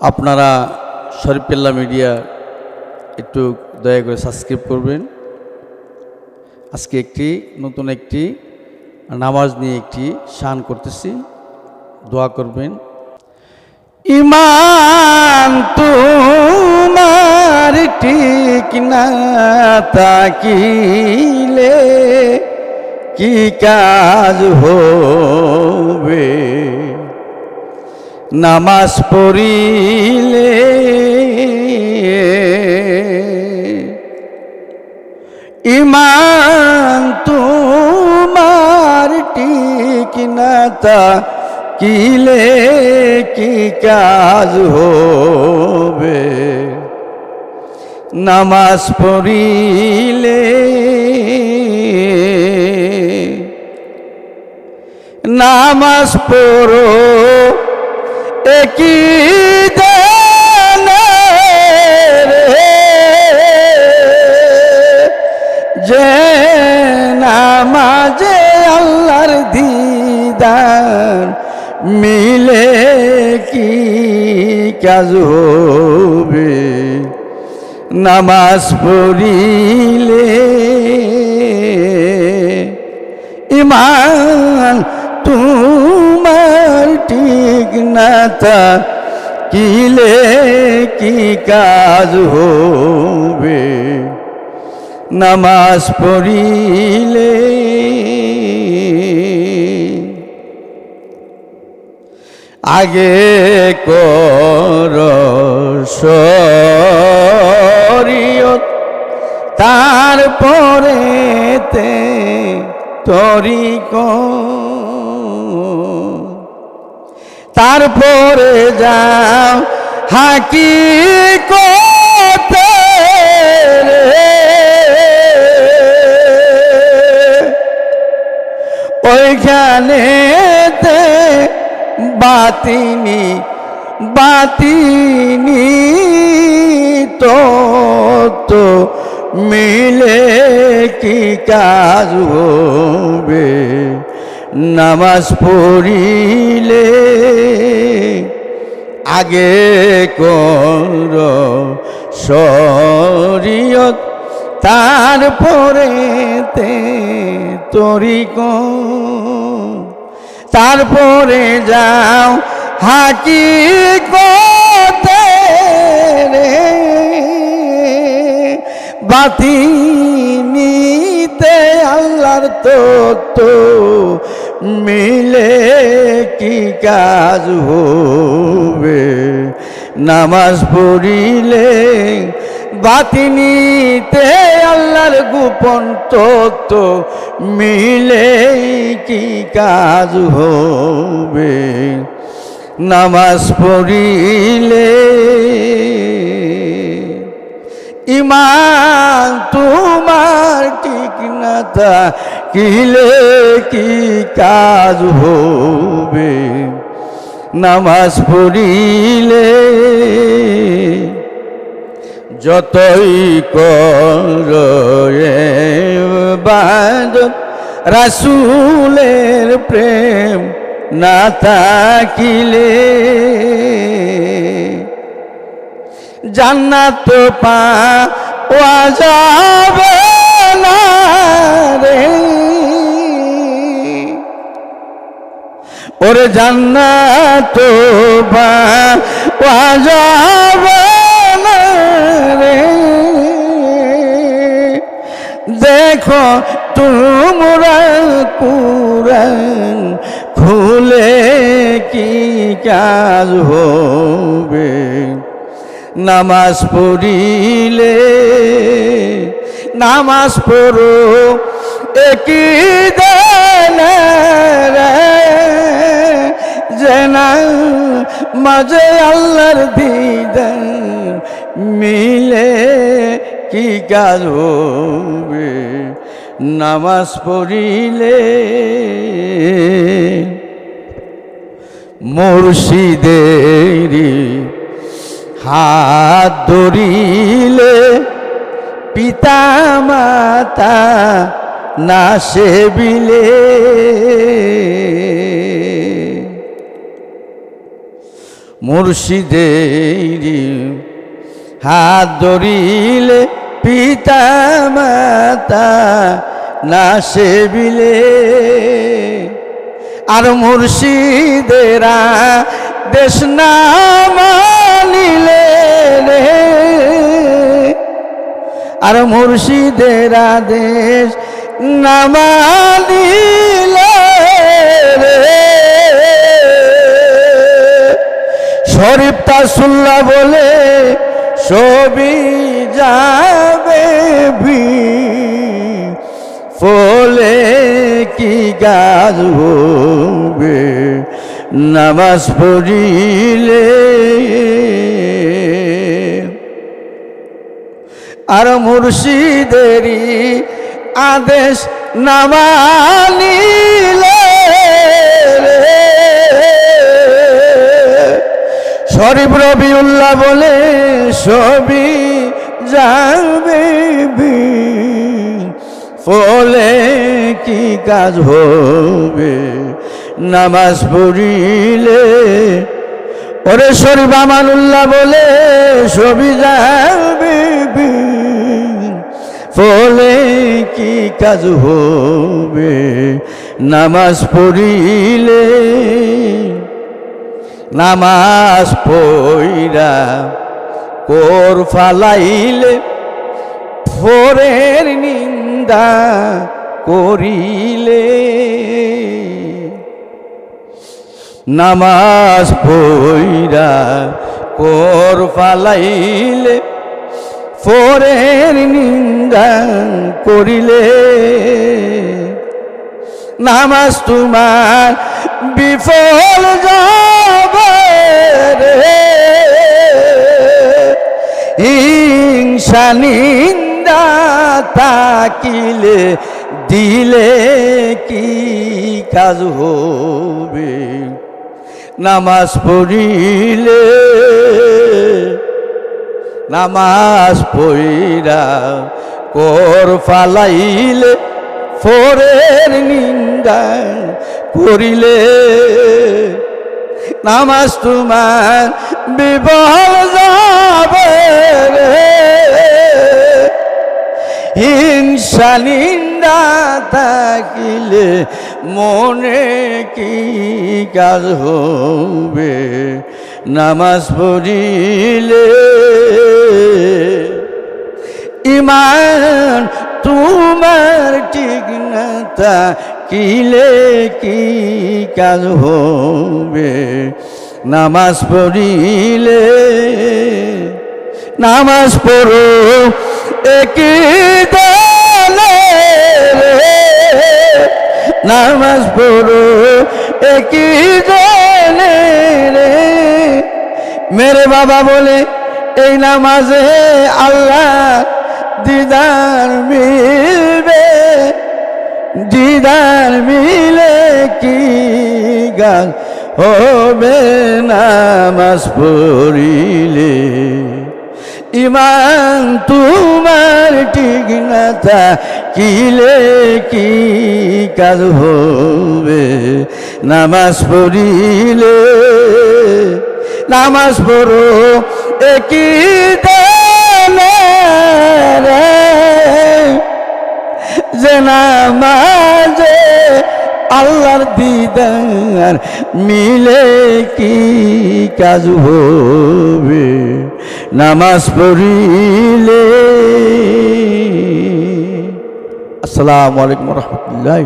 আপনারা শরীফুল্লাহ মিডিয়া একটু দয়া করে সাবস্ক্রাইব করবেন। আজকে একটি, নতুন একটি, নামাজ নিয়ে একটি শান করতেছি। দোয়া করবেন। ইমান তোমার ঠিক না তাকিলে কি কাজ হবে? নামাজ পড়িলে ইমান তোমার ঠিক না তা কিলে কি কাজ হবে? নামাজ পড়িলে নামাজ পড়ো একই যে নামাজে আল্লাহর দিদার মিলে কি কাজ হবে? নামাজ পড়িলে ইমান তোমার ঠিক না তা কিলে কি কাজ হবে? নামাজ পড়িলে আগে কর শরীয়ত তারপরে তে তরিক তারপরে যাও। হাকি ওইখানে বাতিনি বাতিনি তো তো মিলে কি কাজ হবে? নামাজ পড়িলে আগে কর শরীয়ত? তারপরে তে তরিক তারপরে যাও হাকি রে। বাতি নিতে আল্লাহর তো মিলে কি কাজ হবে? নামাজ পড়িলে বাতিনিতে আল্লাহর গোপন তত্ত্ব মিলে কি কাজ হবে? নামাজ পড়িলে ইমান তোমার ঠিক না কিলে কি কাজ হবে? নামাজ পড়িলে যতই কর বাদ, রাসুলের প্রেম না থাকিলে জান্নাত পা যাবে না রে। ওরে জান্নাত পা যাবে না রে। দেখো তোমরা কুরআন খুলে কি কাজ হবে? নামাজ পড়িলে, নামাজ পড়ো, একই জেনা মাঝে আল্লাহর দিদার মিলে কি হবে? নামাজ পড়িলে মুর্শিদেরি হাত ধরিলে পিতা মাতা না সেবিলে। মুর্শিদেরি হাত ধরিলে পিতা মাতা না সেবিলে। আর মুর্শিদেরা দেশ না মানিলে আর মুর্শিদেরা দেশ না মানিলে রে। শরীফ তাসুল্লাহ বলে ছবি যাবে ফলে কি গাছ হবে নামাজ পড়িলে আর মুর্শিদেরই আদেশ নামানিলে শরীফ রবিউল্লাহ বলে, সবই যাবে। ফলে কি কাজ হবে নামাজ পড়িলে ওরে শরীফ আমানুল্লাহ বলে যাবে ফলে কি কাজ হবে? নামাজ পড়িলে নামাজ পইরা কোর ফালাইলে ফোরের নিন্দা করিলে। নামাজ পইরা কোর ফালাইলে, ফোরের নিন্দা করিলে। নামাজ তোমার বিফল যাবে হিংসা নিন্দা তাকিলে দিলে কি কাজ হবে? নামাজ পড়িলে নামাজ পইরা কর ফালাইলে ফোরের নিন্দা করিলে। নামাজ তোমার বিবল যাবে রে। হিংসা থাকিলে মনে কি কাজ হবে? নামাজ পড়িলে ইমান তোমার ঠিক না কিলে কি কাজ হবে? নামাজ পড়িলে, নামাজ পড়ো রে। নামাজ পড়ো, একই দলে রে। মেরে বাবা বলে, এই নামাজে আল্লাহ দিদার মিলবে। দিদার মিলে কি গান হবে নামাজ পড়িলে? ইমান তোমার ঠিক না কিলে কি কাজ হবে? নামাজ পড়িলে, নামাজ পড়ো একই যে নামাজে আল্লাহর দিদার মিলে কি কাজ হবে? নামাজ পড়িলে। আসসালামু আলাইকুম রহমতুল্লাহ